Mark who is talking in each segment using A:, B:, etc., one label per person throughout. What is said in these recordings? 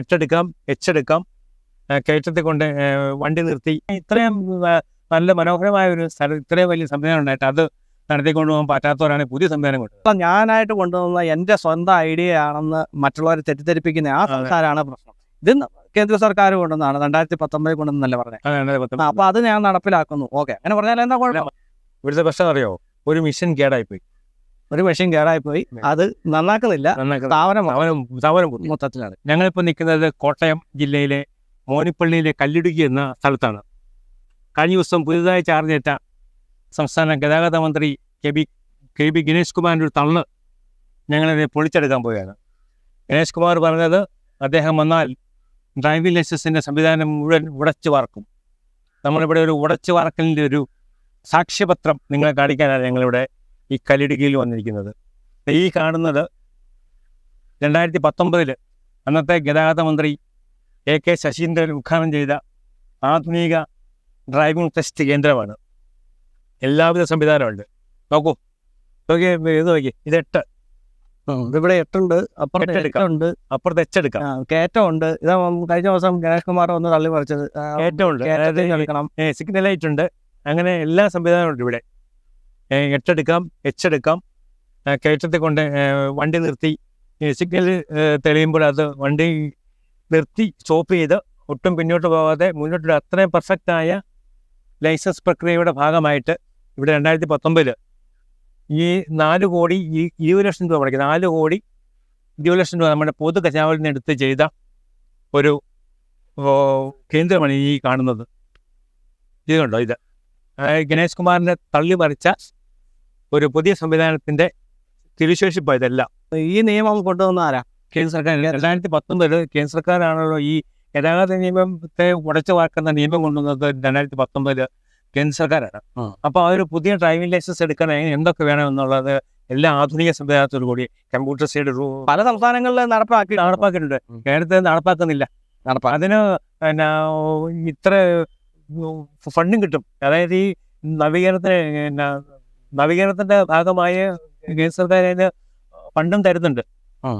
A: എട്ടെടുക്കാം എച്ചെടുക്കാം. കയറ്റത്തെ കൊണ്ട് വണ്ടി നിർത്തി. ഇത്രയും നല്ല മനോഹരമായ ഒരു സ്ഥലം ഇത്രയും വലിയ സംവിധാനം ഉണ്ടായിട്ട് അത് നടത്തിക്കൊണ്ട് പോകാൻ പറ്റാത്തവരാണ് പുതിയ സംവിധാനം കൊണ്ട്
B: അപ്പം ഞാനായിട്ട് കൊണ്ടുവന്ന എന്റെ സ്വന്തം ഐഡിയ ആണെന്ന് മറ്റുള്ളവരെ തെറ്റിദ്ധരിപ്പിക്കുന്ന ആ സംസ്ഥാനമാണ് പ്രശ്നം. ഇത് കേന്ദ്ര സർക്കാർ കൊണ്ടുവന്നാണ് രണ്ടായിരത്തി പത്തൊമ്പതിൽ കൊണ്ടുവന്നല്ലേ പറഞ്ഞത് അപ്പം അത് ഞാൻ നടപ്പിലാക്കുന്നു. ഓക്കെ. അങ്ങനെ പറഞ്ഞാൽ എന്താ കുഴപ്പം?
A: ഇവിടുത്തെ പ്രശ്നം അറിയോ? ഒരു മിഷൻ കേടായി പോയി
B: ഒരു മെഷീൻ കേടായി പോയി അത് നന്നാക്കുന്നില്ല. സ്ഥാപനം
A: സ്ഥാപനം.
B: മൊത്തത്തിലാണ്.
A: ഞങ്ങളിപ്പോൾ നിൽക്കുന്നത് കോട്ടയം ജില്ലയിലെ മോനിപ്പള്ളിയിലെ കല്ലിടുക്കി എന്ന സ്ഥലത്താണ്. കഴിഞ്ഞ ദിവസം പുതിയതായി ചാർജേറ്റ സംസ്ഥാന ഗതാഗത മന്ത്രി K B K B Ganesh കുമാറിന്റെ ഒരു തള്ള് ഞങ്ങളതിനെ പൊളിച്ചെടുക്കാൻ പോവുകയാണ് ഗണേഷ് കുമാർ പറഞ്ഞത് അദ്ദേഹം വന്നാൽ ഡ്രൈവിംഗ് ലൈസൻസിന്റെ സംവിധാനം മുഴുവൻ ഉടച്ചു വാർക്കും. നമ്മളിവിടെ ഒരു ഉടച്ചു വാർക്കലിന്റെ ഒരു സാക്ഷ്യപത്രം നിങ്ങളെ കാണിക്കാനാണ് ഞങ്ങളിവിടെ ഈ കല്ലിടുക്കിയിൽ വന്നിരിക്കുന്നത്. ഈ കാണുന്നത് രണ്ടായിരത്തി പത്തൊമ്പതിൽ അന്നത്തെ ഗതാഗത മന്ത്രി എ കെ ശശീന്ദ്രൻ ഉദ്ഘാടനം ചെയ്ത ആധുനിക ഡ്രൈവിംഗ് ടെസ്റ്റ് കേന്ദ്രമാണ്. എല്ലാവിധ സംവിധാനമുണ്ട് നോക്കൂ. നോക്കിയേ ഇത് നോക്കി. ഇത് എട്ട്.
B: ഇവിടെ എട്ടുണ്ട്. അപ്പുറത്ത്. എട്ടുണ്ട്.
A: അപ്പുറത്ത് എച്ചെടുക്കാം
B: കയറ്റമുണ്ട് ഇതാ കഴിഞ്ഞ ദിവസം ഗണേഷ് കുമാർ വന്ന് തള്ളി പറിച്ചത് കയറ്റമുണ്ട്
A: സിഗ്നൽ ലൈറ്റ് ഉണ്ട്. അങ്ങനെ എല്ലാ സംവിധാനവും ഉണ്ട് ഇവിടെ. എട്ടെടുക്കാം എച്ചെടുക്കാം. എടുക്കാം കയറ്റത്തിൽ കൊണ്ട് വണ്ടി നിർത്തി. സിഗ്നൽ തെളിയുമ്പോൾ അത് വണ്ടി നിർത്തി സ്റ്റോപ്പ് ചെയ്ത് ഒട്ടും പിന്നോട്ട് പോകാതെ മുന്നോട്ട് അത്രയും പെർഫെക്റ്റായ ലൈസൻസ് പ്രക്രിയയുടെ ഭാഗമായിട്ട് ഇവിടെ രണ്ടായിരത്തി പത്തൊമ്പതിൽ ഈ നാല് കോടി ഈ ഇരുപത് ലക്ഷം രൂപ മുടക്കി നാല് കോടി ഇരുപത് ലക്ഷം രൂപ നമ്മുടെ പൊതു ഖജാവിൽ നിന്ന് എടുത്ത് ചെയ്ത ഒരു കേന്ദ്രമാണ് ഈ കാണുന്നത്. ഇതുണ്ടോ ഇത്? ഗണേഷ് കുമാറിനെ തള്ളി മറിച്ച ഒരു പുതിയ സംവിധാനത്തിന്റെ തിരുശേഷിപ്പ് ഇതെല്ലാം.
B: ഈ നിയമം കൊണ്ടുവന്ന ആരാ?
A: കേന്ദ്ര സർക്കാർ. രണ്ടായിരത്തി പത്തൊമ്പതിൽ കേന്ദ്ര സർക്കാരാണല്ലോ ഈ ഗതാഗത നിയമത്തെ ഉടച്ചു വാക്കുന്ന നിയമം കൊണ്ടുവന്നത് രണ്ടായിരത്തി പത്തൊമ്പതിൽ കേന്ദ്ര സർക്കാരാണ്.
B: ആ.
A: അപ്പൊ ആ ഒരു പുതിയ ഡ്രൈവിംഗ് ലൈസൻസ് എടുക്കാൻ എന്തൊക്കെ വേണം എന്നുള്ളത് എല്ലാ ആധുനിക സംവിധാനത്തോടു കൂടി കമ്പ്യൂട്ടർ സൈഡ്
B: പല സംസ്ഥാനങ്ങളിൽ നടപ്പാക്കി
A: നടപ്പാക്കിയിട്ടുണ്ട്. കേരളത്തിൽ നടപ്പാക്കുന്നില്ല.
B: നടപ്പാ
A: അതിന് പിന്നെ ഇത്ര ഫണ്ടും കിട്ടും. അതായത് ഈ നവീകരണത്തിന് നവീകരണത്തിന്റെ ഭാഗമായ കേന്ദ്ര സർക്കാർ അതിന് ഫണ്ടും തരുന്നുണ്ട്.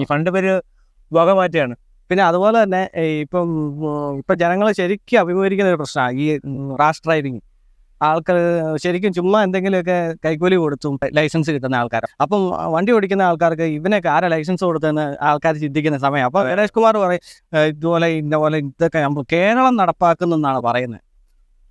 A: ഈ ഫണ്ട് പേര് വക മാറ്റുകയാണ്
B: പിന്നെ അതുപോലെ തന്നെ ഇപ്പം ഇപ്പൊ ജനങ്ങൾ ശരിക്കും അഭിമുഖീകരിക്കുന്ന ഒരു പ്രശ്നമാണ്. ഈ റാഷ് ഡ്രൈവിംഗ് ആൾക്കാർ ശരിക്കും ചുമ്മാ എന്തെങ്കിലുമൊക്കെ കൈക്കൂലി കൊടുത്തും ലൈസൻസ് കിട്ടുന്ന ആൾക്കാർ അപ്പം വണ്ടി ഓടിക്കുന്ന ആൾക്കാർക്ക് ഇവനൊക്കെ ആരാ ലൈസൻസ് കൊടുത്തതെന്ന് ആൾക്കാർ ചിന്തിക്കുന്ന സമയം. അപ്പോൾ ഗണേഷ് കുമാർ പറയും ഇതുപോലെ ഇന്ന പോലെ ഇതൊക്കെ നമ്മൾ കേരളം നടപ്പാക്കുന്നെന്നാണ് പറയുന്നത്.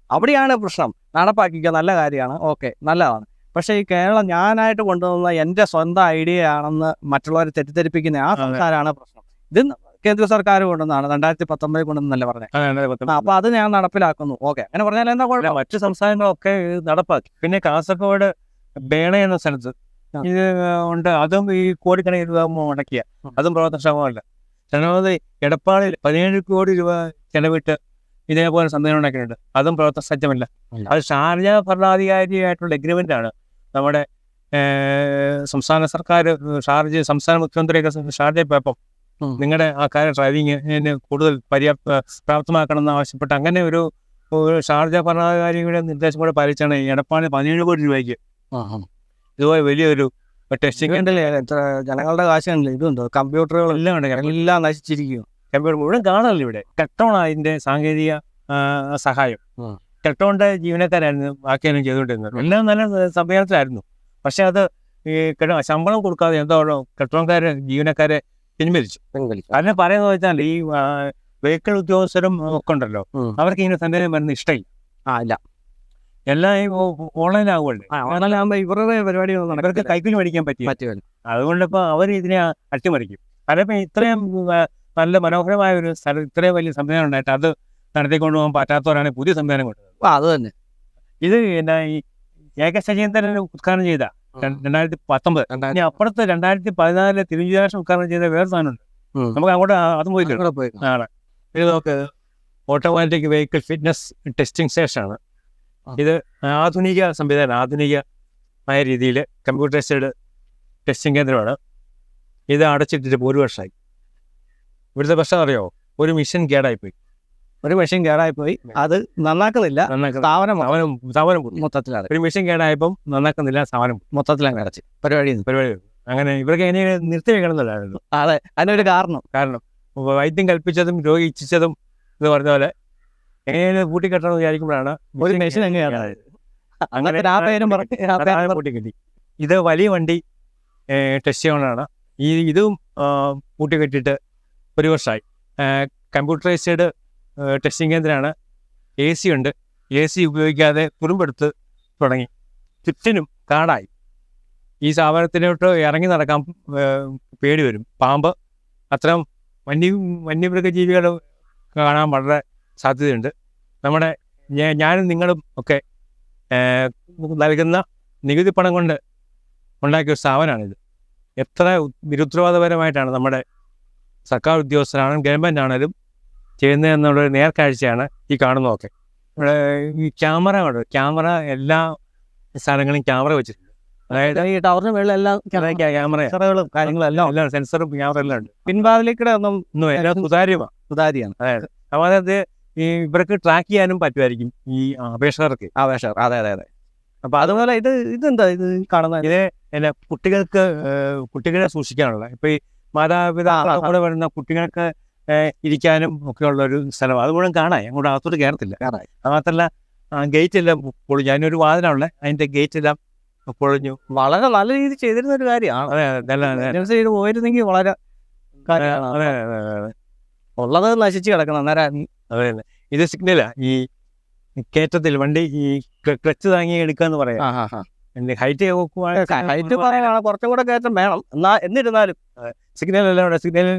B: അവിടെയാണ് പ്രശ്നം. നടപ്പാക്കിക്കുക നല്ല കാര്യമാണ്. ഓക്കെ നല്ലതാണ്. പക്ഷേ ഈ കേരളം ഞാനായിട്ട് കൊണ്ടുവന്ന എന്റെ സ്വന്തം ഐഡിയ ആണെന്ന് മറ്റുള്ളവരെ തെറ്റിദ്ധരിപ്പിക്കുന്ന ആ. സർക്കാരാണ് പ്രശ്നം. ഇത് കേന്ദ്ര സർക്കാർ കൊണ്ടുവന്നാണ് രണ്ടായിരത്തി പത്തൊമ്പതിൽ കൊണ്ടുവന്നല്ലേ പറഞ്ഞത്. അപ്പൊ അത് ഞാൻ നടപ്പിലാക്കുന്നു. ഓക്കെ. അങ്ങനെ പറഞ്ഞാൽ എന്താ
A: അല്ല, മറ്റ് സംസ്ഥാനങ്ങളൊക്കെ നടപ്പാക്കി. പിന്നെ കാസർഗോഡ് ബേണ എന്ന സ്ഥലത്ത് ഇത് ഉണ്ട്. അതും ഈ കോടിക്കണക്കിന് രൂപ മുടക്കിയ. അതും പ്രവർത്തനക്ഷമമല്ല രണ്ടാമത് എടപ്പാളിൽ പതിനേഴ് കോടി രൂപ ചെലവിട്ട് ഇതേപോലെ സംവിധാനം ഉണ്ടാക്കിയിട്ടുണ്ട്. അതും പ്രവർത്തന സജ്ജമല്ല. അത് ഷാർജ ഭരണാധികാരിയായിട്ടുള്ള എഗ്രിമെന്റ് ആണ്. നമ്മുടെ സംസ്ഥാന സർക്കാർ ഷാർജ സംസ്ഥാന മുഖ്യമന്ത്രിയൊക്കെ ഷാർജ പോയപ്പം നിങ്ങളുടെ ആ കാര്യം ഡ്രൈവിംഗ് കൂടുതൽ പര്യാപ്ത പ്രാപ്തമാക്കണം എന്ന് ആവശ്യപ്പെട്ട് അങ്ങനെ ഒരു ഷാർജ ഭരണാധികാരിയുടെ നിർദ്ദേശം കൂടെ പാലിച്ചാണ് ഈ എടപ്പാളി പതിനേഴ് കോടി രൂപയ്ക്ക്. ഇതുപോലെ വലിയൊരു ടെസ്റ്റിംഗ്
B: എത്ര ജനങ്ങളുടെ കാശ് കണ്ടില്ലേ ഇതുണ്ടോ? കമ്പ്യൂട്ടറുകൾ
A: എല്ലാം ഉണ്ട്.
B: എല്ലാം നശിച്ചിരിക്കും
A: കമ്പ്യൂട്ടർ മുഴുവൻ കാണാനല്ലോ ഇവിടെ? കെട്ടോണ അതിന്റെ സാങ്കേതിക സഹായം.
B: ഉം.
A: ജീവനക്കാരായിരുന്നു ബാക്കിയെല്ലാം ചെയ്തുകൊണ്ടിരുന്നത്. എല്ലാം നല്ല സംവിധാനത്തിലായിരുന്നു പക്ഷെ അത് ഈ ശമ്പളം കൊടുക്കാതെ എന്തോ കെട്ടോൺകാരെ ജീവനക്കാരെ പിൻവലിച്ചു. അതിനെ പറയുന്നത് വെച്ചാൽ ഈ വെഹിക്കിൾ ഉദ്യോഗസ്ഥരും ഒക്കെ ഉണ്ടല്ലോ അവർക്ക് ഇങ്ങനെ സന്ദേശം വരുന്ന ഇഷ്ടമില്ല
B: ആ ഇല്ല.
A: എല്ലാം ഈ ഓൺലൈൻ ആകുമല്ലേ
B: ഇവരുടെ പരിപാടി ഇവർക്ക്
A: കൈക്കൂലി മേടിക്കാൻ പറ്റി
B: അതുകൊണ്ടിപ്പോ
A: അതുകൊണ്ട് ഇപ്പോൾ അവർ ഇതിനെ അട്ടിമറിക്കും. കാരണം ഇത്രയും നല്ല മനോഹരമായ ഒരു സ്ഥലം ഇത്രയും വലിയ സംവിധാനം ഉണ്ടായിട്ട് അത് നടത്തിക്കൊണ്ട് പോകാൻ പറ്റാത്തവരാണ് പുതിയ സംവിധാനം കൊണ്ടുവന്നത്
B: അത് തന്നെ.
A: ഇത് എന്നാ ഈ എ കെ ശശീന്ദ്രൻ ഉദ്ഘാടനം ചെയ്ത രണ്ടായിരത്തി പത്തൊമ്പത് ഇനി അപ്പുറത്ത് രണ്ടായിരത്തി പതിനാലിലെ തിരുവിതാംശം ഉദ്ഘാടനം ചെയ്ത വേറെ സാധനമുണ്ട്. നമുക്ക് അങ്ങോട്ട് അതും
B: പോയി
A: ആണ് ഇത് നോക്ക് automatic vehicle fitness testing station
B: ആണ്.
A: ഇത് ആധുനിക സംവിധാനം ആധുനികമായ രീതിയിൽ കമ്പ്യൂട്ടറൈസ്ഡ് ടെസ്റ്റിംഗ് കേന്ദ്രമാണ്. ഇത് അടച്ചിട്ടിട്ട് ഇപ്പോൾ ഒരു വർഷമായി ഇവിടുത്തെ പ്രശ്നം അറിയോ? ഒരു മിഷൻ കേടായിപ്പോയി.
B: ഒരു മെഷീൻ കേടായിപ്പോയി. അത് നന്നാക്കുന്നില്ല. സ്ഥാപനം
A: സ്ഥാപനം.
B: മൊത്തത്തിലാണ്.
A: ഒരു മെഷീൻ കേടായപ്പം നന്നാക്കുന്നില്ല പൊട്ടി.
B: മൊത്തത്തിലാണ് അടച്ച്. പരിപാടി
A: പരിപാടി അങ്ങനെ ഇവർക്ക് എങ്ങനെ നിർത്തി വെക്കണം എന്നുള്ളതായിരുന്നു
B: അതെ അതിനൊരു കാരണം.
A: കാരണം വൈദ്യം കൽപ്പിച്ചതും രോഗി ഇച്ഛിച്ചതും എന്ന് പറഞ്ഞ പോലെ എങ്ങനെയാണ് കൂട്ടിക്കെട്ടണം എന്ന് വിചാരിക്കുമ്പോഴാണ്
B: ഒരു മെഷീൻ എങ്ങനെയാണ്
A: അതാണ് കൂട്ടിക്കെട്ടി ഇത് വലിയ വണ്ടി ടെസ്റ്റ് ചെയ്യണതാണ്. ഈ ഇതും കൂട്ടിക്കെട്ടിയിട്ട് ഒരു വർഷമായി കമ്പ്യൂട്ടറൈസ്ഡ് ടെസ്റ്റിംഗ് കേന്ദ്രമാണ്. എ സി ഉണ്ട്. എ സി ഉപയോഗിക്കാതെ കുറുമ്പെടുത്ത് തുടങ്ങി. ചുറ്റിനും കാടായി. ഈ സ്ഥാപനത്തിലോട്ട് ഇറങ്ങി നടക്കാൻ പേടി വരും. പാമ്പ് അത്തരം വന്യ വന്യമൃഗജീവികൾ കാണാൻ വളരെ സാധ്യതയുണ്ട്. നമ്മുടെ ഞാനും നിങ്ങളും ഒക്കെ നൽകുന്ന നികുതി പണം കൊണ്ട് ഉണ്ടാക്കിയ ഒരു സ്ഥാപനമാണിത്. എത്ര നിരുത്തരവാദപരമായിട്ടാണ് നമ്മുടെ സർക്കാർ ഉദ്യോഗസ്ഥരാണെങ്കിലും ഗവൺമെന്റ് ആണെങ്കിലും ചെയ്യുന്നതെന്നുള്ളൊരു നേർക്കാഴ്ചയാണ് ഈ കാണുന്നതൊക്കെ. ഇവിടെ ഈ ക്യാമറ ഉണ്ട് ക്യാമറ എല്ലാ സ്ഥലങ്ങളും ക്യാമറ വെച്ചിട്ടുണ്ട്. അതായത്
B: ഈ ടവറിന് മേളിൽ എല്ലാം
A: ക്യാമറ
B: ക്യാമറകളും കാര്യങ്ങളും എല്ലാം
A: എല്ലാം സെൻസറും ക്യാമറ എല്ലാം ഉണ്ട്.
B: പിൻഭാഗത്തിലേക്കൂടെ ഒന്നും
A: ഒന്നും എല്ലാം സുതാര്യമാണ്. അതായത് അപ്പോൾ അതായത് ഈ ഇവർക്ക് ട്രാക്ക് ചെയ്യാനും പറ്റുമായിരിക്കും ഈ അപേക്ഷകർക്ക്
B: അപേക്ഷകർ അതെ അതെ അതെ. അപ്പൊ അതുപോലെ ഇത് ഇതെന്താ ഇത് കാണുന്ന?
A: ഇത് പിന്നെ കുട്ടികൾക്ക് കുട്ടികളെ സൂക്ഷിക്കാനുള്ള. ഇപ്പൊ ഈ മാതാപിതാക്കളെ വരുന്ന കുട്ടികൾക്ക് ഇരിക്കാനും ഒക്കെയുള്ള ഒരു സ്ഥലമാണ് അത് മുഴുവൻ കാണാം അങ്ങോട്ട് അകത്തോട്ട് കയറത്തില്ല. അത് മാത്രമല്ല ഗേറ്റ് എല്ലാം പൊളിഞ്ഞു അതിനൊരു വാതിലുള്ള അതിന്റെ ഗേറ്റ് എല്ലാം പൊളിഞ്ഞു.
B: വളരെ നല്ല രീതിയിൽ ചെയ്തിരുന്ന ഒരു കാര്യമാണ്. ഇത് പോയിരുന്നെങ്കിൽ വളരെ ഉള്ളത് നശിച്ച് കിടക്കണം. അന്നേരം
A: അതെ അതെ ഇത് സിഗ്നലാ. ഈ കയറ്റത്തിൽ വണ്ടി ഈ ക്ലച്ച് താങ്ങി എടുക്കാന്ന് പറയാം. ഹൈറ്റ്
B: ഹൈറ്റ് പറയാനാണ് കുറച്ചും കൂടെ കയറ്റം വേണം. എന്നാ എന്നിരുന്നാലും
A: സിഗ്നൽ എല്ലാം സിഗ്നൽ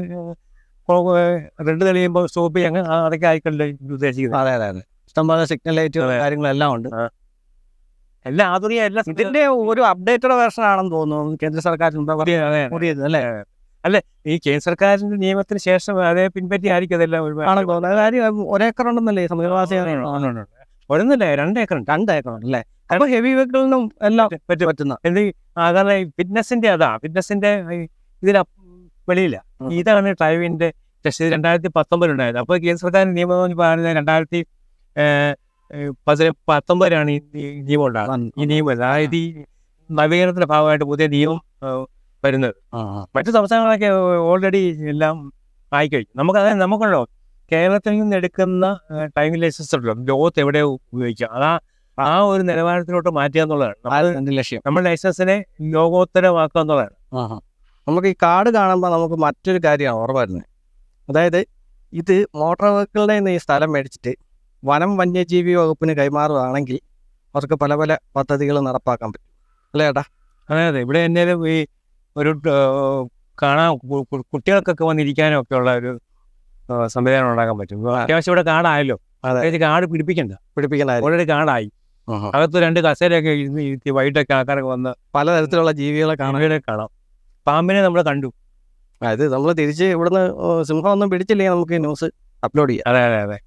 A: റെഡ് തെളിയുമ്പോൾ സ്റ്റോപ്പ് ചെയ്യാൻ അതൊക്കെ ആയിക്കല്ലേ ഉദ്ദേശിക്കുന്നത്.
B: അതെ അതെ അതെ. ഇഷ്ടംപോലെ സിഗ്നൽ ലൈറ്റ് കാര്യങ്ങളെല്ലാം ഉണ്ട്.
A: എല്ലാം ആധുനിക എല്ലാം
B: ഇതിന്റെ ഒരു അപ്ഡേറ്റഡ് വേർഷൻ ആണെന്ന് തോന്നുന്നു കേന്ദ്ര
A: അതെ.
B: പുതിയത് അല്ലേ?
A: ഈ കേന്ദ്ര സർക്കാരിന്റെ നിയമത്തിന് ശേഷം അതേ പിൻപറ്റി ആയിരിക്കും അതെല്ലാം
B: ആണെന്ന് തോന്നുന്നത് കാര്യം ഒരേക്കർ ഉണ്ടെന്നല്ലേ സമീപവാസി
A: ഒരെന്നല്ല രണ്ട് ഏക്കർ ഉണ്ട്.
B: രണ്ട് ഏക്കർ അല്ലേ? അപ്പൊ ഹെവി വെഹിക്കിളിനും എല്ലാം
A: പറ്റി
B: പറ്റുന്ന.
A: എന്ത് കാരണം ഫിറ്റ്നസിന്റെ അതാ ഫിറ്റ്നസിന്റെ ഇതിന് വെളിയില്ല. ഇതാണ് ഡ്രൈവിന്റെ ടെസ്റ്റ് രണ്ടായിരത്തി പത്തൊമ്പതിൽ ഉണ്ടായത്. അപ്പോൾ കേന്ദ്ര സർക്കാർ നിയമം എന്ന് പറയുന്നത് രണ്ടായിരത്തി പത്തൊമ്പതിലാണ് ഈ നിയമം ഉണ്ടാകുന്നത് ഈ നിയമം അതായത് ഈ നവീകരണത്തിന്റെ ഭാഗമായിട്ട് പുതിയ നിയമം വരുന്നത്. മറ്റു സംസ്ഥാനങ്ങളൊക്കെ ഓൾറെഡി എല്ലാം ആയിക്കഴിഞ്ഞു. നമുക്ക് അതായത് നമുക്കുണ്ടോ? കേരളത്തിൽ നിന്ന് എടുക്കുന്ന ഡ്രൈവിംഗ് ലൈസൻസ് ഉണ്ടല്ലോ. ലോകത്ത് എവിടെ ഉപയോഗിക്കാം. അതാ ആ. ഒരു നിലവാരത്തിലോട്ട് മാറ്റുക എന്നുള്ളതാണ്.
B: ലക്ഷ്യം
A: നമ്മുടെ ലൈസൻസിനെ ലോകോത്തരമാക്കുക എന്നുള്ളതാണ്.
B: നമുക്ക് ഈ കാർഡ് കാണുമ്പോൾ നമുക്ക് മറ്റൊരു കാര്യമാണ് ഓർമ്മ വരുന്നത്. അതായത് ഇത് മോട്ടോർ വെഹിക്കിളിന്റെ നിന്ന് ഈ സ്ഥലം മേടിച്ചിട്ട് വനം വന്യജീവി വകുപ്പിന് കൈമാറുകയാണെങ്കിൽ അവർക്ക് പല പല പദ്ധതികൾ നടപ്പാക്കാൻ പറ്റും. അല്ലേ ഏട്ടാ?
A: അതെ അതെ. ഇവിടെ എന്നാലും ഈ ഒരു കാണാൻ കുട്ടികൾക്കൊക്കെ വന്നിരിക്കാനും ഒക്കെ ഉള്ള ഒരു സംവിധാനം ഉണ്ടാക്കാൻ പറ്റും. അത്യാവശ്യം ഇവിടെ കാടായല്ലോ.
B: അതെ.
A: അതായത് കാട് പിടിപ്പിക്കണ്ട.
B: പിടിപ്പിക്കണ്ട
A: ഓൾറെഡി കാടായി. അകത്ത് രണ്ട് കസേരയൊക്കെ ഇരുന്ന് ഇരുത്തി വൈകിട്ടൊക്കെ ആൾക്കാരൊക്കെ വന്ന്
B: പലതരത്തിലുള്ള ജീവികളെ കാണാൻ
A: കാണാം. പാമ്പിനെ നമ്മൾ കണ്ടു.
B: അത് നമ്മൾ തിരിച്ച് ഇവിടുന്ന് സിംഹം ഒന്നും പിടിച്ചില്ലെങ്കിൽ നമുക്ക് ന്യൂസ് അപ്ലോഡ് ചെയ്യാം.
A: അതെ അതെ അതെ.